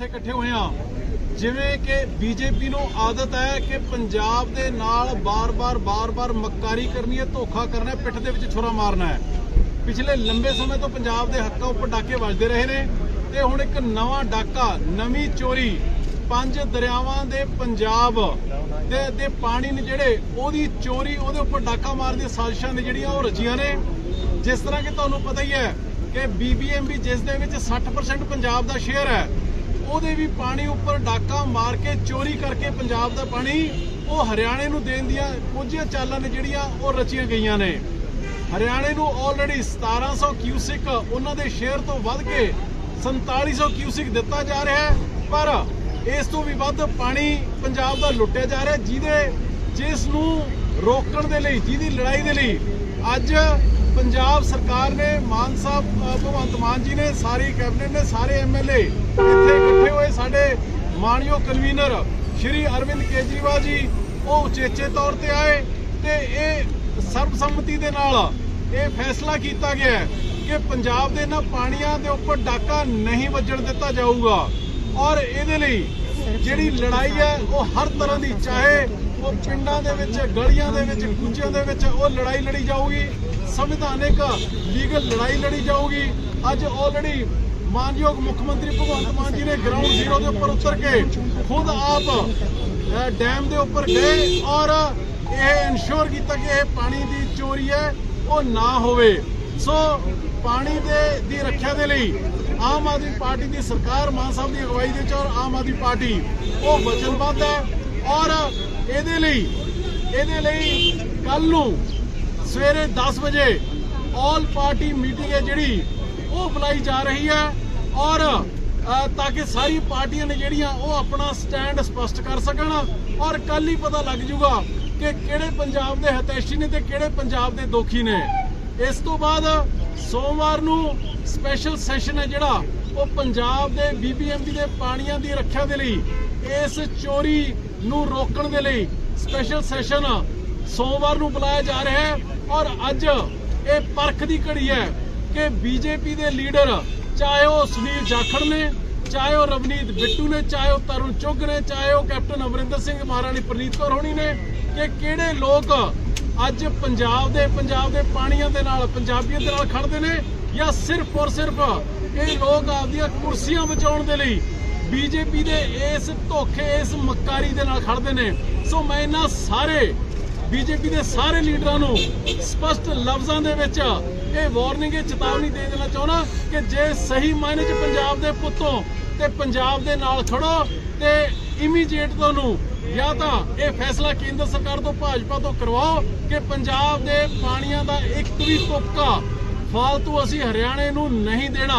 ਇੱਥੇ ਇਕੱਠੇ ਹੋਏ ਹਾਂ। ਜਿਵੇਂ ਕਿ ਬੀਜੇਪੀ ਨੂੰ ਆਦਤ ਹੈ ਕਿ ਪੰਜਾਬ ਦੇ ਨਾਲ ਬਾਰ-ਬਾਰ ਬਾਰ-ਬਾਰ ਮੱਕਾਰੀ ਕਰਨੀ ਹੈ, ਧੋਖਾ ਕਰਨਾ ਹੈ, ਪਿੱਠ ਦੇ ਵਿੱਚ ਛੁਰਾ ਮਾਰਨਾ ਹੈ। ਪਿਛਲੇ ਲੰਬੇ ਸਮੇਂ ਤੋਂ ਪੰਜਾਬ ਦੇ ਹੱਕਾਂ ਉੱਪਰ ਡਾਕੇ ਵੱਜਦੇ ਰਹੇ ਨੇ ਤੇ ਹੁਣ ਇੱਕ ਨਵਾਂ ਡਾਕਾ, ਨਵੀਂ ਚੋਰੀ, ਪੰਜ ਦਰਿਆਵਾਂ ਦੇ ਪੰਜਾਬ ਦੇ ਦੇ ਪਾਣੀ ਨੇ ਜਿਹੜੇ ਉਹਦੀ ਚੋਰੀ, ਉਹਦੇ ਉੱਪਰ ਡਾਕਾ ਮਾਰਨ ਦੀਆਂ ਸਾਜ਼ਿਸ਼ਾਂ ਨੇ ਜਿਹੜੀਆਂ ਉਹ ਰਚੀਆਂ ਨੇ। ਜਿਸ ਤਰ੍ਹਾਂ ਕਿ ਤੁਹਾਨੂੰ ਪਤਾ ਹੀ ਹੈ ਕਿ ਬੀਬੀਐਮਬੀ ਜਿਸ ਦੇ ਵਿੱਚ 60% ਪੰਜਾਬ ਦਾ ਸ਼ੇਅਰ ਹੈ ਉਹਦੇ ਵੀ ਪਾਣੀ ਉੱਪਰ ਡਾਕਾ ਮਾਰ ਕੇ ਚੋਰੀ ਕਰਕੇ ਪੰਜਾਬ ਦਾ ਪਾਣੀ ਉਹ ਹਰਿਆਣੇ ਨੂੰ ਦੇਣ ਦੀਆਂ ਕੁਝ ਚਾਲਾਂ ਨੇ ਜਿਹੜੀਆਂ ਉਹ ਰਚੀਆਂ ਗਈਆਂ ਨੇ। ਹਰਿਆਣੇ ਨੂੰ ਆਲਰੇਡੀ 1700 ਕਿਊਸਿਕ ਉਹਨਾਂ ਦੇ ਸ਼ੇਅਰ ਤੋਂ ਵੱਧ ਕੇ 4700 ਕਿਊਸਿਕ ਦਿੱਤਾ ਜਾ ਰਿਹਾ ਹੈ, ਪਰ ਇਸ ਤੋਂ ਵੀ ਵੱਧ ਪਾਣੀ ਪੰਜਾਬ ਦਾ ਲੁੱਟਿਆ ਜਾ ਰਿਹਾ ਜਿਹਦੇ ਜਿਸ ਨੂੰ ਰੋਕਣ ਦੇ ਲਈ, ਜਿਹਦੀ ਲੜਾਈ ਦੇ ਲਈ ਅੱਜ ਪੰਜਾਬ ਸਰਕਾਰ ਨੇ ਮਾਨ ਸਾਹਿਬ ਭਗਵੰਤ ਮਾਨ ਜੀ ਨੇ, ਸਾਰੀ ਕੈਬਨਿਟ ਨੇ, ਸਾਰੇ ਐਮਐਲਏ ਇੱਥੇ ਇਕੱਠੇ ਹੋਏ ਸਾਡੇ ਮਾਨਯੋਗ ਕਨਵੀਨਰ ਸ਼੍ਰੀ ਅਰਵਿੰਦ ਕੇਜਰੀਵਾਲ ਜੀ, ਉਹ ਉਚੇਚੇ ਤੌਰ ਤੇ ਆਏ ਤੇ ਇਹ ਸਰਬਸੰਮਤੀ ਦੇ ਨਾਲ ਇਹ ਫੈਸਲਾ ਕੀਤਾ ਗਿਆ ਕਿ ਪੰਜਾਬ ਦੇ ਇਹਨਾਂ ਪਾਣੀਆਂ ਦੇ ਉੱਪਰ ਡਾਕਾ ਨਹੀਂ ਵੱਜਣ ਦਿੱਤਾ ਜਾਊਗਾ ਔਰ ਇਹਦੇ ਲਈ ਜਿਹੜੀ ਲੜਾਈ ਹੈ, ਉਹ ਹਰ ਤਰ੍ਹਾਂ ਦੀ, ਚਾਹੇ ਉਹ ਪਿੰਡਾਂ ਦੇ ਵਿੱਚ, ਗਲੀਆਂ ਦੇ ਵਿੱਚ ਕੁੱਚਿਆਂ ਦੇ ਵਿੱਚ ਉਹ ਲੜਾਈ ਲੜੀ ਜਾਊਗੀ। ਸੰਵਿਧਾਨਿਕ ਲੀਗਲ ਲੜਾਈ ਲੜੀ ਜਾਊਗੀ। ਅੱਜ ਆਲਰੇਡੀ ਮਾਨਯੋਗ ਮੁੱਖ ਮੰਤਰੀ ਭਗਵੰਤ ਮਾਨ ਜੀ ਨੇ ਗਰਾਊਂਡ ਜ਼ੀਰੋ ਦੇ ਉੱਪਰ ਉਤਰ ਕੇ ਖੁਦ ਆਪ ਡੈਮ ਦੇ ਉੱਪਰ ਗਏ ਔਰ ਇਹ ਇਨਸ਼ੋਰ ਕੀਤਾ ਕਿ ਇਹ ਪਾਣੀ ਦੀ ਚੋਰੀ ਹੈ, ਉਹ ਨਾ ਹੋਵੇ। ਸੋ ਪਾਣੀ ਦੇ, ਦੀ ਰੱਖਿਆ ਦੇ ਲਈ ਆਮ ਆਦਮੀ ਪਾਰਟੀ ਦੀ ਸਰਕਾਰ ਮਾਨ ਸਾਹਿਬ ਦੀ ਅਗਵਾਈ ਦੇ ਵਿੱਚ ਔਰ ਆਮ ਆਦਮੀ ਪਾਰਟੀ, ਉਹ ਵਚਨਬੱਧ ਹੈ ਔਰ ਇਹਦੇ ਲਈ ਇਹਦੇ ਲਈ ਕੱਲ ਨੂੰ ਸਵੇਰੇ 10 ਵਜੇ ਆਲ ਪਾਰਟੀ ਮੀਟਿੰਗ ਹੈ ਜਿਹੜੀ, ਉਹ ਬੁਲਾਈ ਜਾ ਰਹੀ ਹੈ ਔਰ ਤਾਂ ਕਿ ਸਾਰੀ ਪਾਰਟੀਆਂ ਨੇ ਜਿਹੜੀਆਂ, ਉਹ ਆਪਣਾ ਸਟੈਂਡ ਸਪਸ਼ਟ ਕਰ ਸਕਣ ਔਰ ਕੱਲ ਹੀ ਪਤਾ ਲੱਗ ਜੂਗਾ ਕਿ ਕਿਹੜੇ ਪੰਜਾਬ ਦੇ ਹਤੈਸ਼ੀ ਨੇ ਤੇ ਕਿਹੜੇ ਪੰਜਾਬ ਦੇ ਦੋਖੀ ਨੇ। ਇਸ ਤੋਂ ਬਾਅਦ ਸੋਮਵਾਰ ਨੂੰ ਸਪੈਸ਼ਲ ਸੈਸ਼ਨ ਹੈ ਜਿਹੜਾ, ਉਹ ਪੰਜਾਬ ਦੇ ਬੀਬੀਐਮਬੀ ਦੇ ਪਾਣੀਆਂ ਦੀ ਰੱਖਿਆ ਦੇ ਲਈ, ਇਸ ਚੋਰੀ ਨੂੰ ਰੋਕਣ ਦੇ ਲਈ ਸਪੈਸ਼ਲ ਸੈਸ਼ਨ ਸੋਮਵਾਰ ਨੂੰ ਬੁਲਾਇਆ ਜਾ ਰਿਹਾ ਹੈ ਔਰ ਅੱਜ ਇਹ ਪਰਖ ਦੀ ਘੜੀ ਹੈ ਕਿ ਬੀਜੇਪੀ ਦੇ ਲੀਡਰ, ਚਾਹੇ ਉਹ ਸੁਨੀਲ ਜਾਖੜ ਨੇ, ਚਾਹੇ ਉਹ ਰਵਨੀਤ ਬਿੱਟੂ ਨੇ, ਚਾਹੇ ਉਹ ਤਰੁਣ ਚੁੱਗ ਨੇ, ਚਾਹੇ ਉਹ ਕੈਪਟਨ ਅਮਰਿੰਦਰ ਸਿੰਘ ਮਹਾਰਾਣੀ ਪ੍ਰਨੀਤ ਕੌਰ ਹੋਣੀ ਨੇ, ਕਿ ਕਿਹੜੇ ਲੋਕ ਅੱਜ ਪੰਜਾਬ ਦੇ ਪੰਜਾਬ ਦੇ ਪਾਣੀਆਂ ਦੇ ਨਾਲ ਪੰਜਾਬੀਅਤ ਦੇ ਨਾਲ ਖੜਦੇ ਨੇ ਜਾਂ ਸਿਰਫ ਔਰ ਸਿਰਫ ਇਹ ਲੋਕ ਆਪਦੀਆਂ ਕੁਰਸੀਆਂ ਬਚਾਉਣ ਦੇ ਲਈ ਬੀਜੇਪੀ ਦੇ ਇਸ ਧੋਖੇ, ਇਸ ਮੱਕਾਰੀ ਦੇ ਨਾਲ ਖੜਦੇ ਨੇ। ਸੋ ਮੈਂ ਇਹਨਾਂ ਸਾਰੇ, ਬੀਜੇਪੀ ਦੇ ਸਾਰੇ ਲੀਡਰਾਂ ਨੂੰ ਸਪਸ਼ਟ ਲਫ਼ਜ਼ਾਂ ਦੇ ਵਿੱਚ ਇਹ ਵਾਰਨਿੰਗ, ਇਹ ਚੇਤਾਵਨੀ ਦੇ ਦੇਣਾ ਚਾਹੁੰਦਾ ਕਿ ਜੇ ਸਹੀ ਮਾਇਨੇ 'ਚ ਪੰਜਾਬ ਦੇ ਪੁੱਤੋਂ ਤੇ ਪੰਜਾਬ ਦੇ ਨਾਲ ਖੜੋ ਤੇ ਇਮੀਡੀਏਟ ਤੁਹਾਨੂੰ ਜਾਂ ਤਾਂ ਇਹ ਫੈਸਲਾ ਕੇਂਦਰ ਸਰਕਾਰ ਤੋਂ ਭਾਜਪਾ ਤੋਂ ਕਰਵਾਓ ਕਿ ਪੰਜਾਬ ਦੇ ਪਾਣੀਆਂ ਦਾ ਇੱਕ ਵੀ ਤੁਪਕਾ ਫਾਲਤੂ ਅਸੀਂ ਹਰਿਆਣੇ ਨੂੰ ਨਹੀਂ ਦੇਣਾ।